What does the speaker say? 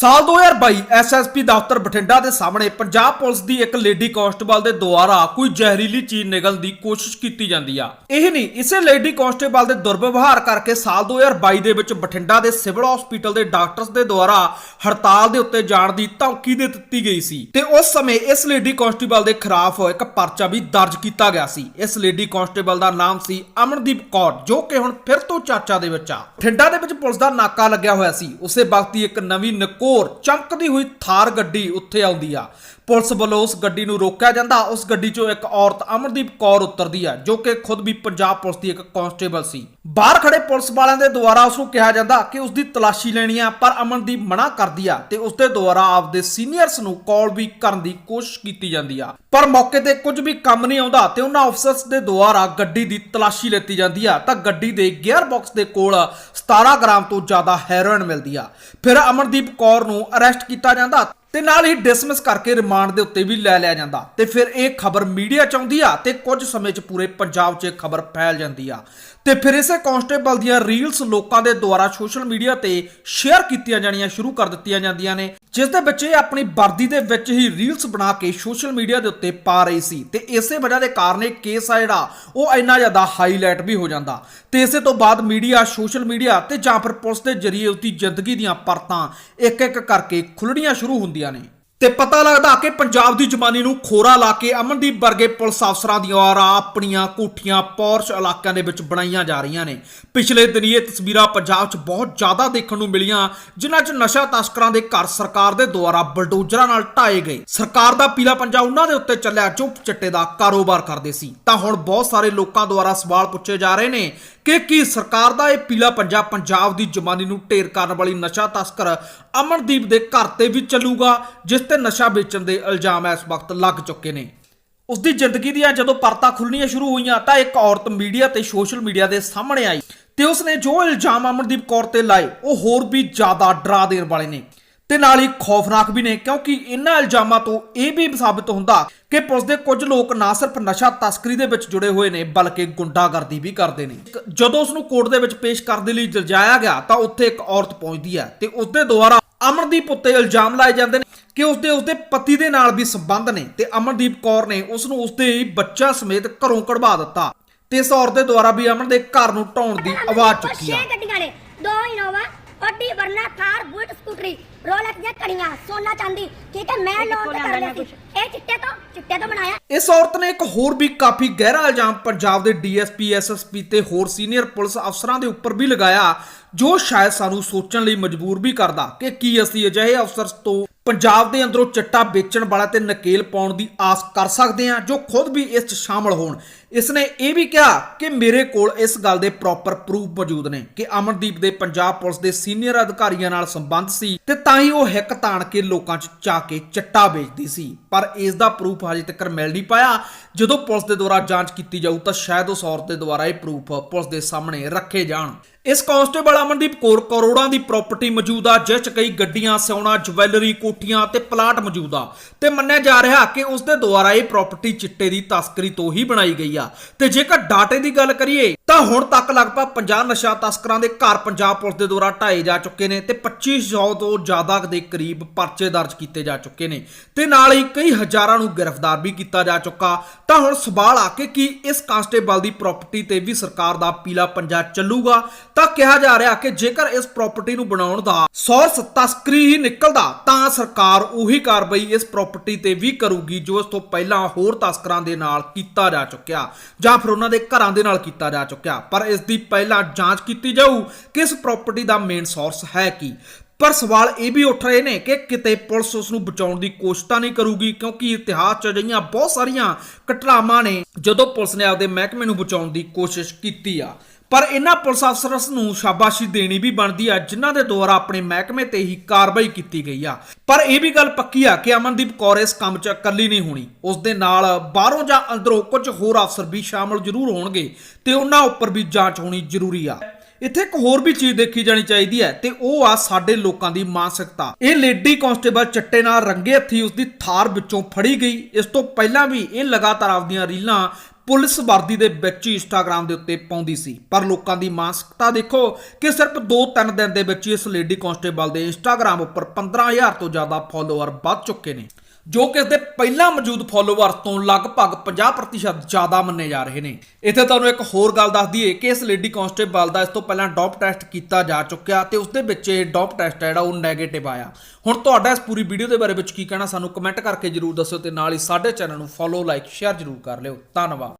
ਸਾਲ 2022 ਐਸਐਸਪੀ ਦਫ਼ਤਰ ਬਠਿੰਡਾ ਦੇ ਸਾਹਮਣੇ ਪੰਜਾਬ ਪੁਲਿਸ ਦੀ ਇੱਕ ਲੇਡੀ ਕਾਂਸਟੇਬਲ ਦੇ ਦੁਆਰਾ ਕੋਈ ਜ਼ਹਿਰੀਲੀ ਚੀਜ਼ ਨਿਗਲਣ ਦੀ ਕੋਸ਼ਿਸ਼ ਕੀਤੀ ਜਾਂਦੀ ਆ। ਇਹ ਨਹੀਂ, ਇਸੇ ਲੇਡੀ ਕਾਂਸਟੇਬਲ ਦੇ ਦੁਰਵਿਵਹਾਰ ਕਰਕੇ ਸਾਲ 2022 ਦੇ ਵਿੱਚ ਬਠਿੰਡਾ ਦੇ ਸਿਵਲ ਹਸਪੀਟਲ ਦੇ ਡਾਕਟਰਸ ਦੇ ਦੁਆਰਾ ਹੜਤਾਲ ਦੇ ਉੱਤੇ ਜਾਣ ਦੀ ਧਮਕੀ ਦੇ ਦਿੱਤੀ ਗਈ ਸੀ ਤੇ ਉਸ ਸਮੇਂ ਇਸ ਲੇਡੀ ਕਾਂਸਟੇਬਲ ਦੇ ਖਿਲਾਫ ਇੱਕ ਪਰਚਾ ਵੀ ਦਰਜ ਕੀਤਾ ਗਿਆ ਸੀ। ਇਸ ਲੇਡੀ ਕਾਂਸਟੇਬਲ ਦਾ ਨਾਮ ਸੀ ਅਮਨਦੀਪ ਕੌਰ, ਜੋ ਕਿ ਹੁਣ ਫਿਰ ਤੋਂ ਚਾਚਾ ਦੇ ਵਿੱਚ ਆ। ਬਠਿੰਡਾ ਦੇ ਵਿੱਚ ਪੁਲਿਸ ਦਾ ਨਾਕਾ ਲੱਗਿਆ ਹੋਇਆ ਸੀ। ਉਸੇ ਵਕਤ ਹੀ ਇੱਕ ਨਵੀਂ ਨਕੋਰ ਚਮਕਦੀ ਹੋਈ ਥਾਰ ਗੱਡੀ ਉੱਥੇ ਆਉਂਦੀ ਆ। ਪੁਲਿਸ ਵੱਲੋਂ ਉਸ ਗੱਡੀ ਨੂੰ ਰੋਕਿਆ ਜਾਂਦਾ। ਉਸ ਗੱਡੀ 'ਚੋਂ ਇੱਕ ਔਰਤ ਅਮਰਦੀਪ ਕੌਰ ਉਤਰਦੀ ਆ, ਜੋ ਕਿ ਖੁਦ ਵੀ ਪੰਜਾਬ ਪੁਲਿਸ ਦੀ ਇੱਕ ਕਾਂਸਟੇਬਲ ਸੀ। ਬਾਹਰ ਖੜੇ ਪੁਲਿਸ ਵਾਲਿਆਂ ਦੇ ਦੁਆਰਾ ਉਸ ਨੂੰ ਕਿਹਾ ਜਾਂਦਾ ਕਿ ਉਸ ਦੀ ਤਲਾਸ਼ੀ ਲੈਣੀ ਆ, ਪਰ ਅਮਨਦੀਪ ਮਨਾ ਕਰਦੀ ਆ ਤੇ ਉਸ ਦੇ ਦੁਆਰਾ ਆਪਦੇ ਸੀਨੀਅਰਸ ਨੂੰ ਕਾਲ ਵੀ ਕਰਨ ਦੀ ਕੋਸ਼ਿਸ਼ ਕੀਤੀ ਜਾਂਦੀ ਆ। ਪਰ ਮੌਕੇ ਤੇ ਕੁਝ ਵੀ ਕੰਮ ਨਹੀਂ ਆਉਂਦਾ ਤੇ ਉਹਨਾਂ ਅਫਸਰਸ ਦੇ ਦੁਆਰਾ ਗੱਡੀ ਦੀ ਤਲਾਸ਼ੀ ਲੈਤੀ ਜਾਂਦੀ ਆ। ਤਾਂ ਗੱਡੀ ਦੇ ਗੇਅਰ ਬਾਕਸ ਦੇ ਕੋਲ 17 ਗ੍ਰਾਮ ਤੋਂ ਜ਼ਿਆਦਾ ਹੈਰੋਇਨ ਮਿਲਦੀ ਆ। ਫਿਰ ਅਮਨਦੀਪ ਕੌਰ ਨੂੰ ਅਰੈਸਟ ਕੀਤਾ ਜਾਂਦਾ। ਤੇ ਨਾਲ ਹੀ ਡਿਸਮਿਸ ਕਰਕੇ ਰਿਮਾਂਡ ਦੇ ਉੱਤੇ ਵੀ ਲੈ ਲਿਆ ਜਾਂਦਾ। ਤੇ ਫਿਰ ਇਹ ਖਬਰ ਮੀਡੀਆ ਚ ਆਉਂਦੀ ਆ ਤੇ ਕੁਝ ਸਮੇਂ ਚ ਪੂਰੇ ਪੰਜਾਬ 'ਚ ਖਬਰ ਫੈਲ ਜਾਂਦੀ ਆ। ਤੇ ਫਿਰ ਇਸੇ ਕਾਂਸਟੇਬਲ ਦੀਆਂ ਰੀਲਸ ਲੋਕਾਂ ਦੇ ਦੁਆਰਾ ਸੋਸ਼ਲ ਮੀਡੀਆ ਤੇ ਸ਼ੇਅਰ ਕੀਤੀਆਂ ਜਾਣੀਆਂ ਸ਼ੁਰੂ ਕਰ ਦਿੱਤੀਆਂ ਜਾਂਦੀਆਂ ਨੇ, ਜਿਸ ਦੇ ਵਿੱਚ ਇਹ ਆਪਣੀ ਵਰਦੀ ਦੇ ਵਿੱਚ ਹੀ ਰੀਲਸ ਬਣਾ ਕੇ ਸੋਸ਼ਲ ਮੀਡੀਆ ਦੇ ਉੱਤੇ ਪਾ ਰਹੀ ਸੀ। ਤੇ ਇਸੇ ਵਜ੍ਹਾ ਦੇ ਕਾਰਨ ਇਹ ਕੇਸ ਆ ਜਿਹੜਾ, ਉਹ ਇੰਨਾ ਜ਼ਿਆਦਾ ਹਾਈਲਾਈਟ ਵੀ ਹੋ ਜਾਂਦਾ। ਤੇ ਇਸੇ ਤੋਂ ਬਾਅਦ ਮੀਡੀਆ ਸੋਸ਼ਲ ਮੀਡੀਆ ਤੇ ਜਾਂ ਫਿਰ ਪੁਲਿਸ ਦੇ ਜਰੀਏ ਉਸਦੀ ਜ਼ਿੰਦਗੀ ਦੀਆਂ ਪਰਤਾਂ ਇੱਕ ਇੱਕ ਕਰਕੇ ਖੁੱਲਣੀਆਂ ਸ਼ੁਰੂ ਹੁੰਦੀਆਂ ਨੇ। ਤੇ ਪਤਾ ਲੱਗਦਾ ਕਿ ਪੰਜਾਬ ਦੀ ਜਮਾਨੀ ਨੂੰ ਖੋਰਾ ਲਾ ਕੇ ਅਮਨਦੀਪ ਵਰਗੇ ਪੁਲਿਸ ਅਫਸਰਾਂ ਦੀਆਂ ਔਰ ਆਪਣੀਆਂ ਕੋਠੀਆਂ ਪੌਰਸ਼ ਇਲਾਕਿਆਂ ਦੇ ਵਿੱਚ ਬਣਾਈਆਂ ਜਾ ਰਹੀਆਂ ਨੇ। ਪਿਛਲੇ ਦਿਨੀ ਇਹ ਤਸਵੀਰਾਂ ਪੰਜਾਬ 'ਚ ਬਹੁਤ ਜ਼ਿਆਦਾ ਦੇਖਣ ਨੂੰ ਮਿਲੀਆਂ, ਜਿਨ੍ਹਾਂ 'ਚ ਨਸ਼ਾ ਤਸਕਰਾਂ ਦੇ ਘਰ ਸਰਕਾਰ ਦੇ ਦੁਆਰਾ ਬਲਡੋਜ਼ਰਾਂ ਨਾਲ ਢਾਏ ਗਏ। ਸਰਕਾਰ ਦਾ ਪੀਲਾ ਪੰਜਾ ਉਹਨਾਂ ਦੇ ਉੱਤੇ ਚੱਲਿਆ, ਜੋ ਚਿੱਟੇ ਦਾ ਕਾਰੋਬਾਰ ਕਰਦੇ ਸੀ। ਤਾਂ ਹੁਣ ਬਹੁਤ ਸਾਰੇ ਲੋਕਾਂ ਦੁਆਰਾ ਸਵਾਲ ਪੁੱਛੇ ਜਾ ਰਹੇ ਨੇ ਕਿ ਕੀ ਸਰਕਾਰ ਦਾ ਇਹ ਪੀਲਾ ਪੰਜਾ ਪੰਜਾਬ ਦੀ ਜਮਾਨੀ ਨੂੰ ਢੇਰ ਕਰਨ ਵਾਲੀ ਨਸ਼ਾ ਤਸਕਰ ਅਮਨਦੀਪ ਦੇ ਘਰ ਤੇ ਵੀ ਚੱਲੂਗਾ, ਜਿਸ ਤੇ ਨਸ਼ਾ ਵੇਚਣ ਦੇ ਇਲਜ਼ਾਮ ਇਸ ਵਕਤ ਲੱਗ ਚੁੱਕੇ ਨੇ। ਉਸ ਦੀ ਜ਼ਿੰਦਗੀ ਦੀਆਂ ਜਦੋਂ ਪਰਤਾਂ ਖੁੱਲਣੀਆਂ ਸ਼ੁਰੂ ਹੋਈਆਂ, ਤਾਂ ਇੱਕ ਔਰਤ ਮੀਡੀਆ ਤੇ ਸੋਸ਼ਲ ਮੀਡੀਆ ਦੇ ਸਾਹਮਣੇ ਆਈ ਤੇ ਉਸਨੇ ਜੋ ਇਲਜ਼ਾਮ ਅਮਨਦੀਪ ਕੌਰ ਤੇ ਲਾਏ, ਉਹ ਹੋਰ ਵੀ ਜ਼ਿਆਦਾ ਡਰਾ ਦੇਣ ਵਾਲੇ ਨੇ। ਤੇ ਨਾਲ ਹੀ ਖੌਫਨਾਕ ਵੀ ਨੇ, ਕਿਉਂਕਿ ਇਹਨਾਂ ਇਲਜ਼ਾਮਾਂ ਤੋਂ ਇਹ ਵੀ ਸਾਬਤ ਹੁੰਦਾ ਕਿ ਪੁਲਿਸ ਦੇ ਕੁਝ ਲੋਕ ਨਾ ਸਿਰਫ ਨਸ਼ਾ ਤਸਕਰੀ ਦੇ ਵਿੱਚ ਜੁੜੇ ਹੋਏ ਨੇ, ਬਲਕਿ ਗੁੰਡਾਗਰਦੀ ਵੀ ਕਰਦੇ ਨੇ। ਜਦੋਂ ਉਸ ਨੂੰ ਕੋਰਟ ਦੇ ਵਿੱਚ ਪੇਸ਼ ਕਰਨ ਦੇ ਲਈ ਜਲਜਾਇਆ ਗਿਆ, ਤਾਂ ਉੱਥੇ ਇੱਕ ਔਰਤ ਪਹੁੰਚਦੀ ਹੈ ਤੇ ਉਸ ਦੇ ਦੁਆਰਾ ਅਮਰਦੀਪ ਉੱਤੇ ਇਲਜ਼ਾਮ ਲਾਏ ਜਾਂਦੇ ਨੇ ਕਿ ਉਸਦੇ ਉਸਦੇ ਪਤੀ ਦੇ ਨਾਲ ਵੀ ਸੰਬੰਧ ਨੇ ਤੇ ਅਮਰਦੀਪ ਕੌਰ ਨੇ ਉਸ ਨੂੰ ਉਸਦੇ ਬੱਚਾ ਸਮੇਤ ਘਰੋਂ ਕਢਵਾ ਦਿੱਤਾ ਤੇ ਇਸ ਔਰਤ ਦੇ ਦੁਆਰਾ ਵੀ ਅਮਨ ਦੇ ਘਰ ਨੂੰ ਢਾਉਣ ਦੀ ਆਵਾਜ਼ ਚੁੱਕੀ ਆ। ਦੋ Innova Audi Verna Thar bullet ਸਕੂਟਰੀ ਰੋਲੈਕਸ ਦੀਆਂ ਕੜੀਆਂ ਸੋਨਾ ਚਾਂਦੀ ਠੀਕ ਹੈ ਮੈਂ ਲੋਨ ਤੇ ਕਰ ਲਿਆ ਸੀ। ਇਹ ਚਿੱਟੇ ਤੋਂ ਚਿੱਟੇ ਤੋਂ ਬਣਾਇਆ। ਇਸ ਔਰਤ ਨੇ ਇੱਕ ਹੋਰ ਵੀ ਕਾਫੀ ਗਹਿਰਾ ਇਲਜ਼ਾਮ ਪੰਜਾਬ ਦੇ ਡੀਐਸਪੀ ਐਸਐਸਪੀ ਤੇ ਹੋਰ ਸੀਨੀਅਰ ਪੁਲਿਸ ਅਫਸਰਾਂ ਦੇ ਉੱਪਰ ਵੀ ਲਗਾਇਆ ਜੋ ਸ਼ਾਇਦ ਸਾਨੂੰ ਸੋਚਣ ਲਈ ਮਜਬੂਰ ਵੀ ਕਰਦਾ ਕਿ ਕੀ ਅਸੀਂ ਅਜਿਹੇ ਅਫਸਰ ਤੋਂ ਪੰਜਾਬ ਦੇ ਅੰਦਰੋਂ ਚਿੱਟਾ ਵੇਚਣ ਵਾਲਾ ਤੇ ਨਕੇਲ ਪਾਉਣ ਦੀ ਆਸ ਕਰ ਸਕਦੇ ਹਾਂ ਜੋ ਖੁਦ ਵੀ ਇਸ 'ਚ ਸ਼ਾਮਲ ਹੋਣ। ਇਸ ਨੇ ਇਹ ਵੀ ਕਿਹਾ ਕਿ ਮੇਰੇ ਕੋਲ ਇਸ ਗੱਲ ਦੇ ਪ੍ਰੋਪਰ ਪ੍ਰੂਫ ਮੌਜੂਦ ਨੇ ਕਿ ਅਮਨਦੀਪ ਦੇ ਪੰਜਾਬ ਪੁਲਿਸ ਦੇ ਸੀਨੀਅਰ ਅਧਿਕਾਰੀਆਂ ਨਾਲ ਸੰਬੰਧ ਸੀ ਤੇ ਤਾਂ ਹੀ ਉਹ ਹਿੱਕ ਤਾਣ ਕੇ ਲੋਕਾਂ 'ਚ ਚਾ ਕੇ ਚਿੱਟਾ ਵੇਚਦੀ ਸੀ। ਪਰ ਇਸ ਦਾ ਪ੍ਰੂਫ ਹਜੇ ਤੱਕ ਮਿਲ ਨਹੀਂ ਪਾਇਆ। ਜਦੋਂ ਪੁਲਿਸ ਦੇ ਦੁਆਰਾ ਜਾਂਚ ਕੀਤੀ ਜਾਊ ਤਾਂ ਸ਼ਾਇਦ ਉਸ ਔਰਤ ਦੇ ਦੁਆਰਾ ਇਹ ਪ੍ਰੂਫ ਪੁਲਿਸ ਦੇ ਸਾਹਮਣੇ ਰੱਖੇ ਜਾਣ। ਇਸ ਕਾਂਸਟੇਬਲ ਅਮਨਦੀਪ ਕੌਰ ਕਰੋੜਾਂ ਦੀ ਪ੍ਰਾਪਰਟੀ ਮੌਜੂਦ ਆ ਜਿਸ 'ਚ ਕਈ ਗੱਡੀਆਂ, ਸੋਨਾ ਜਵੈਲਰੀ ਕੋਠੀਆਂ ਤੇ ਪਲਾਟ ਮੌਜੂਦ ਆ। ਤੇ ਮੰਨਿਆ ਜਾ ਰਿਹਾ ਕਿ ਉਸ ਦੇ ਦੁਆਰਾ ਇਹ ਪ੍ਰਾਪਰਟੀ ਚਿੱਟੇ ਦੀ ਤਸਕਰੀ ਤੋਂ ਹੀ ਬਣਾਈ ਗਈ ਆ। ਤੇ ਜੇਕਰ ਡਾਟੇ ਦੀ ਗੱਲ ਕਰੀਏ ਤਾਂ ਹੁਣ ਤੱਕ ਲਗਭਗ 50 ਨਸ਼ਾ ਤਸਕਰਾਂ ਦੇ ਘਰ ਪੰਜਾਬ ਪੁਲਿਸ ਦੇ ਦੁਆਰਾ ਢਾਏ ਜਾ ਚੁੱਕੇ ਨੇ ਤੇ 2500 ਤੋਂ ਜ਼ਿਆਦਾ ਦੇ ਕਰੀਬ ਪਰਚੇ ਦਰਜ ਕੀਤੇ ਜਾ ਚੁੱਕੇ ਨੇ। ਤੇ ਨਾਲ ਹੀ ਕਈ ਹਜ਼ਾਰਾਂ ਨੂੰ ਗ੍ਰਿਫਤਾਰ ਵੀ ਕੀਤਾ ਜਾ ਚੁੱਕਾ। ਤਾਂ ਹੁਣ ਸਵਾਲ ਆ ਕੇ ਕੀ ਇਸ ਕਾਂਸਟੇਬਲ ਦੀ ਪ੍ਰਾਪਰਟੀ ਤੇ ਵੀ ਸਰਕਾਰ ਦਾ ਪੀਲਾ ਪੰਜਾ ਚੱਲੂਗਾ? ਤਾਂ ਕਿਹਾ ਜਾ ਰਿਹਾ ਕਿ ਜੇਕਰ ਇਸ ਪ੍ਰਾਪਰਟੀ ਨੂੰ ਬਣਾਉਣ ਦਾ ਸੋਰਸ ਤਸਕਰੀ ਹੀ ਨਿਕਲਦਾ, ਤਾਂ ਸਰਕਾਰ ਉਹੀ ਕਾਰਵਾਈ ਇਸ ਪ੍ਰਾਪਰਟੀ ਤੇ ਵੀ ਕਰੂਗੀ ਜੋ ਇਸ ਤੋਂ ਪਹਿਲਾਂ ਹੋਰ ਤਸਕਰਾਂ ਦੇ ਨਾਲ ਕੀਤਾ ਜਾ ਚੁੱਕਿਆ ਜਾਂ ਫਿਰ ਉਹਨਾਂ ਦੇ ਘਰਾਂ ਦੇ ਨਾਲ ਕੀਤਾ ਜਾ ਚੁੱਕਾ ਚੁੱਕਿਆ। ਪਰ ਇਸ ਦੀ ਪਹਿਲਾਂ ਜਾਂਚ ਕੀਤੀ ਜਾਊ, ਕਿਸ ਇਸ ਪ੍ਰਾਪਰਟੀ ਦਾ ਮੇਨ ਸੋਰਸ ਹੈ ਕੀ? ਪਰ ਸਵਾਲ ਇਹ ਵੀ ਉੱਠ ਰਹੇ ਨੇ ਕਿ ਕਿਤੇ ਪੁਲਿਸ ਉਸ ਨੂੰ ਬਚਾਉਣ ਦੀ ਕੋਸ਼ਿਸ਼ ਤਾਂ ਨਹੀਂ ਕਰੂਗੀ, ਕਿਉਂਕਿ ਇਤਿਹਾਸ 'ਚ ਅਜਿਹੀਆਂ ਬਹੁਤ ਸਾਰੀਆਂ ਘਟਨਾਵਾਂ ਨੇ ਜਦੋਂ ਪੁਲਿਸ ਨੇ ਆਪਦੇ ਮਹਿਕਮੇ ਨੂੰ ਬਚਾਉਣ ਦੀ ਕੋਸ਼ਿਸ਼ ਕੀਤੀ ਆ। ਪਰ ਇਹਨਾਂ ਪੁਲਿਸ ਅਫਸਰਾਂ ਨੂੰ ਸ਼ਾਬਾਸ਼ੀ ਦੇਣੀ ਵੀ ਬਣਦੀ ਆ, ਜਿਨ੍ਹਾਂ ਦੇ ਦੁਆਰਾ ਆਪਣੇ ਮਹਿਕਮੇ ਤੇ ਹੀ ਕਾਰਵਾਈ ਕੀਤੀ ਗਈ ਆ। ਪਰ ਇਹ ਵੀ ਗੱਲ ਪੱਕੀ ਆ ਕਿ ਅਮਨਦੀਪ ਕੌਰ ਇਸ ਕੰਮ 'ਚ ਇਕੱਲੀ ਨਹੀਂ ਹੋਣੀ। ਉਸ ਦੇ ਨਾਲ ਬਾਹਰੋਂ ਜਾਂ ਅੰਦਰੋਂ ਕੁਝ ਹੋਰ ਅਫਸਰ ਵੀ ਸ਼ਾਮਲ ਜ਼ਰੂਰ ਹੋਣਗੇ ਤੇ ਉਹਨਾਂ ਉੱਪਰ ਵੀ ਜਾਂਚ ਹੋਣੀ ਜ਼ਰੂਰੀ ਆ। ਇੱਥੇ ਇੱਕ ਹੋਰ ਵੀ ਚੀਜ਼ ਦੇਖੀ ਜਾਣੀ ਚਾਹੀਦੀ ਹੈ ਤੇ ਉਹ ਆ ਸਾਡੇ ਲੋਕਾਂ ਦੀ ਮਾਨਸਿਕਤਾ। ਇਹ ਲੇਡੀ ਕਾਂਸਟੇਬਲ ਚੱਟੇ ਨਾਲ ਰੰਗੇ ਹੱਥੀ ਉਸ ਦੀ ਥਾਰ ਵਿੱਚੋਂ ਫੜੀ ਗਈ। ਇਸ ਤੋਂ ਪਹਿਲਾਂ ਵੀ ਇਹ ਲਗਾਤਾਰ ਆਪਦੀਆਂ ਰੀਲਾਂ ਪੁਲਿਸ ਵਰਦੀ ਦੇ ਵਿੱਚ ਹੀ ਇੰਸਟਾਗ੍ਰam ਦੇ ਉੱਤੇ ਪਾਉਂਦੀ ਸੀ। ਪਰ ਲੋਕਾਂ ਦੀ ਮਾਨਸਿਕਤਾ ਦੇਖੋ ਕਿ ਸਿਰਫ 2-3 ਦਿਨ ਦੇ ਵਿੱਚ ਹੀ ਇਸ ਲੇਡੀ ਕਾਂਸਟੇਬਲ ਦੇ ਇੰਸਟਾਗ੍ਰam ਉੱਪਰ 15000 ਤੋਂ ਜ਼ਿਆਦਾ ਫਾਲੋਅਰ ਵੱਧ ਚੁੱਕੇ ਨੇ। ਜੋ ਕਿ ਇਸ ਦੇ ਪਹਿਲਾਂ ਮੌਜੂਦ ਫਾਲੋਅਰ ਤੋਂ ਲਗਭਗ 50% ਜ਼ਿਆਦਾ ਮੰਨੇ ਜਾ ਰਹੇ ਨੇ। ਇੱਥੇ ਤੁਹਾਨੂੰ ਇੱਕ ਹੋਰ ਗੱਲ ਦੱਸ ਦਈਏ ਕਿ ਇਸ ਲੇਡੀ ਕਾਂਸਟੇਬਲ ਦਾ ਇਸ ਤੋਂ ਪਹਿਲਾਂ ਡੋਪ ਟੈਸਟ ਕੀਤਾ ਜਾ ਚੁੱਕਿਆ ਤੇ ਉਸ ਦੇ ਵਿੱਚ ਇਹ ਡੋਪ ਟੈਸਟ ਹੈ ਜਿਹੜਾ ਉਹ 네ਗੇਟਿਵ ਆਇਆ। ਹੁਣ ਤੁਹਾਡਾ ਇਸ ਪੂਰੀ ਵੀਡੀਓ ਦੇ ਬਾਰੇ ਵਿੱਚ ਕੀ ਕਹਿਣਾ ਸਾਨੂੰ ਕਮੈਂਟ ਕਰਕੇ ਜਰੂਰ ਦੱਸਿਓ ਤੇ ਨਾਲ ਹੀ ਸਾਡੇ ਚੈਨਲ ਨੂੰ ਫੋਲੋ ਲਾਈਕ ਸ਼ੇਅਰ ਜਰੂਰ ਕਰ ਲਿਓ। ਧੰਨਵਾਦ।